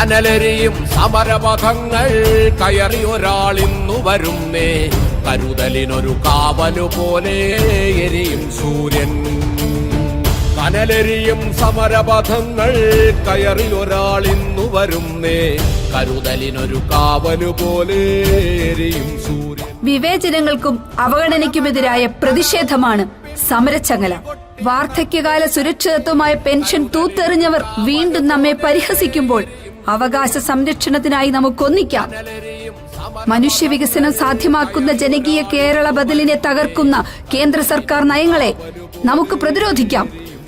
കനലരിയും സമരപഥങ്ങൾ കയറി ഒരാളിന്നു വരുന്നേ. കരുതലിനൊരു കാവലു പോലെ എരിയും സൂര്യൻ. കനലരിയും സമരപഥങ്ങൾ കയറി ഒരാളിന്നു വരുന്നേ. കരുതലിനൊരു കാവലു പോലെ എരിയും സൂര്യൻ. വിവേചനങ്ങൾക്കും അവഗണനയ്ക്കുമെതിരായ പ്രതിഷേധമാണ് സമരച്ചങ്ങല. വാർദ്ധക്യകാല സുരക്ഷിതത്വമായ പെൻഷൻ തൂത്തെറിഞ്ഞവർ വീണ്ടും നമ്മെ പരിഹസിക്കുമ്പോൾ അവകാശ സംരക്ഷണത്തിനായി നമുക്കൊന്നിക്കാം. മനുഷ്യ വികസനം സാധ്യമാക്കുന്ന ജനകീയ കേരള ബദലിനെ തകർക്കുന്ന കേന്ദ്ര സർക്കാർ നയങ്ങളെ നമുക്ക് പ്രതിരോധിക്കാം.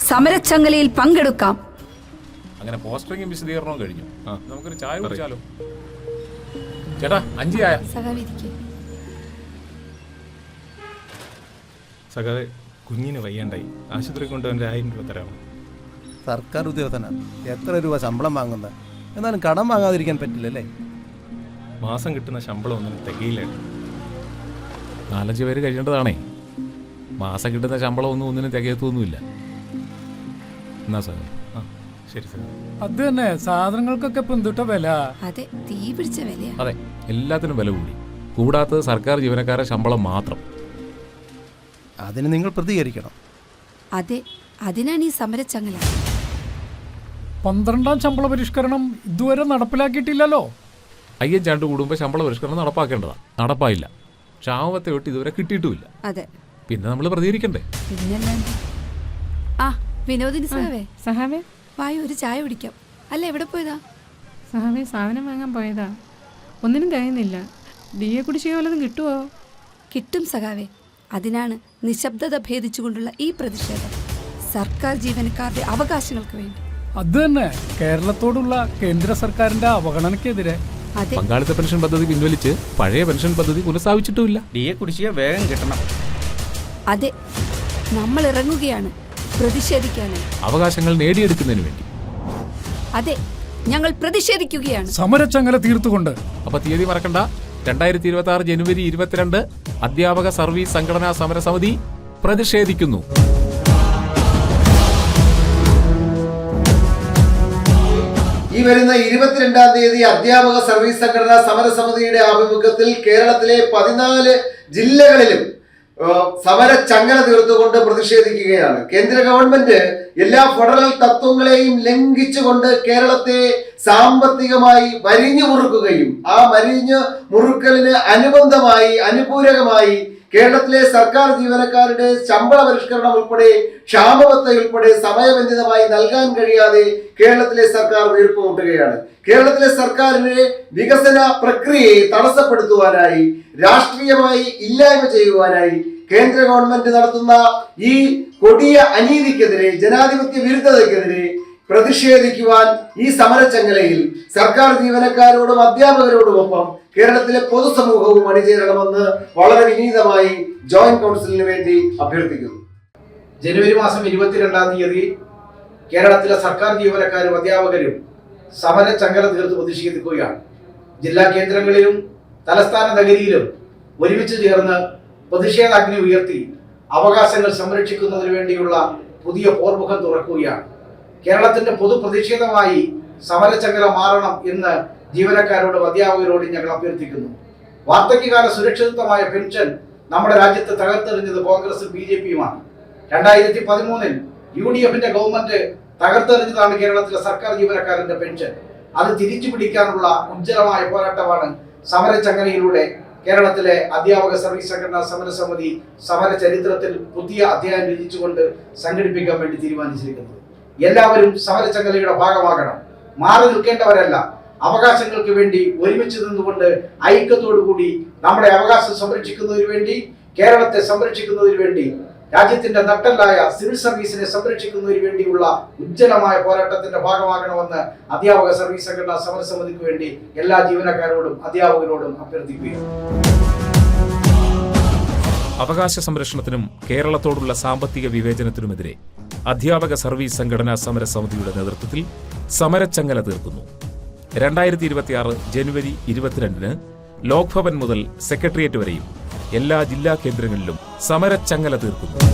സമരച്ചങ്ങലയിൽ പങ്കെടുക്കാം. അങ്ങനെ പോസ്റ്ററിംഗും വിശദീകരണവും കഴിഞ്ഞു. നമുക്കൊരു ചായ കുടിച്ചാലോ? ചേട്ടാ അഞ്ചു ചായ. സഖാവെ കുഞ്ഞിന് വയ്യാണ്ടായി. ആശുപത്രി കൊണ്ടുവന്ന ആയിരം രൂപ തരാമോ? സർക്കാർ ഉദ്യോഗസ്ഥനാണ് എത്ര രൂപ ശമ്പളം വാങ്ങുന്നത്? എന്നാലും കടം വാങ്ങാതിരിക്കാൻ പറ്റില്ലല്ലേ മാസം കിട്ടുന്ന ശമ്പളം ഒന്നും തികയില്ല. നാലഞ്ച് പേര് കഴിയേണ്ടതാണേ. മാസം കിട്ടുന്ന ശമ്പളം ഒന്നും ഒന്നിനും തികയത്തൊന്നുമില്ല. എന്നാ സാർ ആ ശരി സാർ അത് തന്നെ സാധനങ്ങൾക്കൊക്കെ ഇപ്പൊ എന്തുട്ട വില. അതെ തീ പിടിച്ച വിലയാ. അതെ എല്ലാത്തിനും വില കൂടി. കൂടാത്തത് സർക്കാർ ജീവനക്കാരുടെ ശമ്പളം മാത്രം. അതിന് നിങ്ങൾ പ്രതികരിക്കണം. അതെ അതിനാണ് ഈ സമരച്ചങ്ങല. പന്ത്രണ്ടാം ശമ്പള പരിഷ്കരണം ഇതുവരെ നടപ്പിലാക്കിയിട്ടില്ലല്ലോ. അയ്യഞ്ചാണ്ട് കൂടുമ്പോൾ ശമ്പള പരിഷ്കരണം നടപ്പാക്കേണ്ടതാ. നടപ്പായില്ല. ക്ഷാമത്തെ വിട്ട് ഇതുവരെ കിട്ടിയിട്ടുമില്ല. അതെ. പിന്നെ നമ്മൾ പ്രതികരിക്കണ്ടേ? ആ വിനോദിനി സാവേ. സഹാവേ. വായു ഒരു ചായ കുടിക്കാം. അല്ല എവിടെ പോയതാ? സഹാവേ സാധനം വാങ്ങാൻ പോയതാ. ഒന്നിനും തികയുന്നില്ല ഡി എ കുടിശ്ശിക വല്ലതും കിട്ടുമോ കിട്ടും സഖാവേ. അതിനാണ് നിശബ്ദത ഭേദിച്ചുകൊണ്ടുള്ള ഈ പ്രതിഷേധം. സർക്കാർ ജീവനക്കാരുടെ അവകാശങ്ങൾക്ക് വേണ്ടി. അത് തന്നെ കേരളത്തോടുള്ള കേന്ദ്ര സർക്കാരിന്റെ അവഗണനയ്ക്കെതിരെ. അതെ. പങ്കാളിത്ത പെൻഷൻ പദ്ധതി പിൻവലിച്ച് പഴയ പെൻഷൻ പദ്ധതി പുനഃസ്ഥാപിച്ചിട്ടുമില്ല. ഡി എ കുടിശ്ശിക വേഗം കിട്ടണം. അതെ. നമ്മൾ ഇറങ്ങുകയാണ് പ്രതിഷേധിക്കാനായി. അവകാശങ്ങൾ നേടിയെടുക്കുന്നതിന് വേണ്ടി. അതെ. ഞങ്ങൾ പ്രതിഷേധിക്കുകയാണ്. സമരച്ചങ്ങല തീർത്തുകൊണ്ട്. അപ്പൊ തീയതി മറക്കണ്ട. രണ്ടായിരത്തി ഇരുപത്തി ആറ് ജനുവരി ഇരുപത്തിരണ്ട് അധ്യാപക സർവീസ് സംഘടനാ സമരസമിതി പ്രതിഷേധിക്കുന്നു. ഈ വരുന്ന ഇരുപത്തിരണ്ടാം തീയതി അധ്യാപക സർവീസ് സംഘടനാ സമരസമിതിയുടെ ആഭിമുഖ്യത്തിൽ കേരളത്തിലെ പതിനാല് ജില്ലകളിലും സമര ചങ്ങല തീർത്തുകൊണ്ട് പ്രതിഷേധിക്കുകയാണ്. കേന്ദ്ര ഗവൺമെന്റ് എല്ലാ ഫെഡറൽ തത്വങ്ങളെയും ലംഘിച്ചുകൊണ്ട് കേരളത്തെ സാമ്പത്തികമായി വരിഞ്ഞു മുറുക്കുകയും ആ വരിഞ്ഞു മുറുക്കലിന് അനുബന്ധമായി അനുപൂരകമായി കേരളത്തിലെ സർക്കാർ ജീവനക്കാരുടെ ശമ്പള പരിഷ്കരണം ഉൾപ്പെടെ ക്ഷാമബത്ത ഉൾപ്പെടെ സമയബന്ധിതമായി നൽകാൻ കഴിയാതെ കേരളത്തിലെ സർക്കാർ വീർപ്പുമുട്ടുകയാണ് കേരളത്തിലെ സർക്കാരിന്റെ വികസന പ്രക്രിയയെ തടസ്സപ്പെടുത്തുവാനായി രാഷ്ട്രീയമായി ഇല്ലായ്മ ചെയ്യുവാനായി കേന്ദ്ര ഗവൺമെന്റ് നടത്തുന്ന ഈ കൊടിയ അനീതിക്കെതിരെ ജനാധിപത്യ വിരുദ്ധതയ്ക്കെതിരെ പ്രതിഷേധിക്കുവാൻ ഈ സമരച്ചങ്ങലയിൽ സർക്കാർ ജീവനക്കാരോടും അധ്യാപകരോടുമൊപ്പം കേരളത്തിലെ പൊതുസമൂഹവും അണിചേരണമെന്ന് വളരെ വിനീതമായി ജോയിന്റ് കൗൺസിലിന് വേണ്ടി അഭ്യർത്ഥിക്കുന്നു. ജനുവരി മാസം ഇരുപത്തിരണ്ടാം തീയതി കേരളത്തിലെ സർക്കാർ ജീവനക്കാരും അധ്യാപകരും സമര ചങ്ങല തീർത്ത് പ്രതിഷേധിക്കുകയാണ്. ജില്ലാ കേന്ദ്രങ്ങളിലും തലസ്ഥാന നഗരിയിലും ഒരുമിച്ച് ചേർന്ന് പ്രതിഷേധാഗ്നി ഉയർത്തി അവകാശങ്ങൾ സംരക്ഷിക്കുന്നതിന് വേണ്ടിയുള്ള പുതിയ പോർമുഖം തുറക്കുകയാണ്. കേരളത്തിന്റെ പൊതു പ്രതിഷേധമായി സമരചങ്ങല മാറണം എന്ന് ജീവനക്കാരോടും അധ്യാപകരോടും ഞങ്ങൾ അഭ്യർത്ഥിക്കുന്നു. വാർദ്ധക്യകാല സുരക്ഷിതത്വമായ പെൻഷൻ നമ്മുടെ രാജ്യത്ത് തകർത്തെറിഞ്ഞത് കോൺഗ്രസും ബി ജെ പിയുമാണ്. രണ്ടായിരത്തി പതിമൂന്നിൽ യു ഡി എഫിന്റെ ഗവൺമെന്റ് തകർത്തെറിഞ്ഞതാണ് കേരളത്തിലെ സർക്കാർ ജീവനക്കാരന്റെ പെൻഷൻ. അത് തിരിച്ചു പിടിക്കാനുള്ള ഉജ്ജ്വലമായ പോരാട്ടമാണ് സമരചങ്ങലയിലൂടെ കേരളത്തിലെ അധ്യാപക സർവീസ് സംഘടനാ സമരസമിതി സമര ചരിത്രത്തിൽ പുതിയ അധ്യായം രചിച്ചുകൊണ്ട് സംഘടിപ്പിക്കാൻ വേണ്ടി തീരുമാനിച്ചിരിക്കുന്നത്. എല്ലാവരും സമരചങ്ങലയുടെ ഭാഗമാകണം. മാറി നിൽക്കേണ്ടവരല്ല. അവകാശങ്ങൾക്ക് വേണ്ടി ഒരുമിച്ച് നിന്നുകൊണ്ട് ഐക്യത്തോടു കൂടി നമ്മുടെ അവകാശം സംരക്ഷിക്കുന്നതിന് വേണ്ടി കേരളത്തെ സംരക്ഷിക്കുന്നതിന് വേണ്ടി രാജ്യത്തിന്റെ നട്ടല്ലായ സിവിൽ സർവീസിനെ സംരക്ഷിക്കുന്നതിന് വേണ്ടിയുള്ള ഉജ്ജ്വലമായ പോരാട്ടത്തിന്റെ ഭാഗമാകണമെന്ന് അധ്യാപക സർവീസ് സംഘടനാ സമരസമിതിക്ക് വേണ്ടി എല്ലാ ജീവനക്കാരോടും അധ്യാപകരോടും അഭ്യർത്ഥിക്കുകയാണ്. അവകാശ സംരക്ഷണത്തിനും കേരളത്തോടുള്ള സാമ്പത്തിക വിവേചനത്തിനുമെതിരെ അധ്യാപക സർവീസ് സംഘടനാ സമര സമിതിയുടെ നേതൃത്വത്തിൽ സമരച്ചങ്ങല തീർക്കുന്നു. രണ്ടായിരത്തി ഇരുപത്തിയാറ് ജനുവരി ഇരുപത്തിരണ്ടിന് ലോക്ഭവൻ മുതൽ സെക്രട്ടേറിയറ്റ് വരെയും എല്ലാ ജില്ലാ കേന്ദ്രങ്ങളിലും സമരച്ചങ്ങല തീർക്കുന്നു.